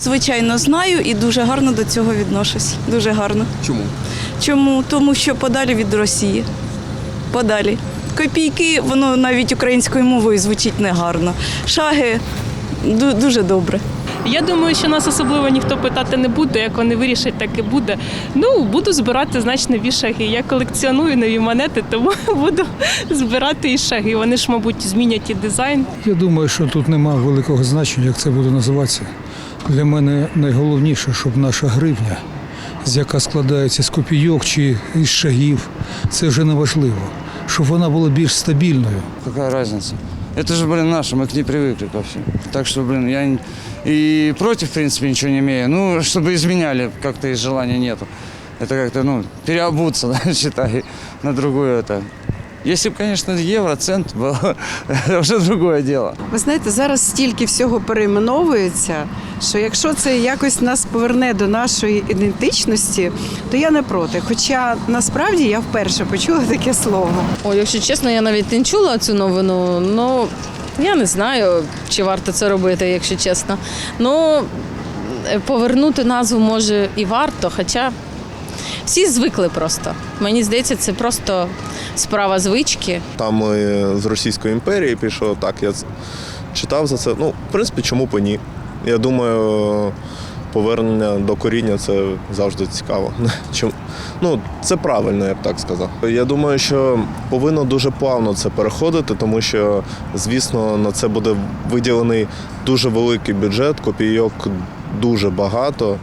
Звичайно, знаю і дуже гарно до цього відношусь. Дуже гарно. Чому? Чому? Тому що подалі від Росії. Подалі. Копійки, воно навіть українською мовою звучить негарно. Шаги дуже добре. Я думаю, що нас особливо ніхто питати не буде. Як вони вирішать, так і буде. Ну, буду збирати значно нові шаги. Я колекціоную нові монети, тому буду збирати і шаги. Вони ж, мабуть, змінять і дизайн. Я думаю, що тут немає великого значення, як це буде називатися. Для мене найголовніше, щоб наша гривня, з яка складається з копійок чи із шагів, це вже не важливо. Щоб вона була більш стабільною. Какая разница? Это же, блин, наше, мы к ней привыкли ко всему. Так что, блин, я н- и против, в принципе, ничего не имею. Ну, чтобы изменяли, как-то и желания нету. Это как-то, ну, переобуться, да, считай, на другую это. Если бы, конечно, евро, цент был, это уже другое дело. Ви знаєте, зараз стільки всього перейменовується, що якщо це якось нас поверне до нашої ідентичності, то я не проти. Хоча насправді я вперше почула таке слово. О, якщо чесно, я навіть не чула цю новину. Ну я не знаю, чи варто це робити, якщо чесно. Ну е, повернути назву може і варто, хоча всі звикли просто. Мені здається, це просто справа звички. Там з Російської імперії пішов. Так, я читав за це. Ну, в принципі, чому б ні? Я думаю, повернення до коріння це завжди цікаво. Чому? Ну, це правильно, я б так сказав. Я думаю, що повинно дуже плавно це переходити, тому що, звісно, на це буде виділений дуже великий бюджет, копійок дуже багато.